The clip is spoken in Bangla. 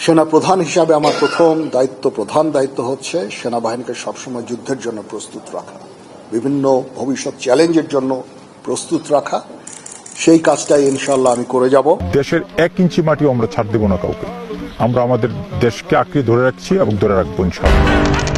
সেনা প্রধান হিসাবে আমার প্রথম দায়িত্ব, প্রধান দায়িত্ব হচ্ছে সেনাবাহিনীকে সবসময় যুদ্ধের জন্য প্রস্তুত রাখা। বিভিন্ন ভবিষ্যৎ চ্যালেঞ্জের জন্য প্রস্তুত রাখা। সেই কাজটাই ইনশাল্লাহ আমি করে যাব। দেশের এক ইঞ্চি মাটিও আমরা ছাড় দেব না কাউকে। আমরা আমাদের দেশকে আঁকড়ে ধরে রাখছি এবং ধরে রাখব ইনশাআল্লাহ।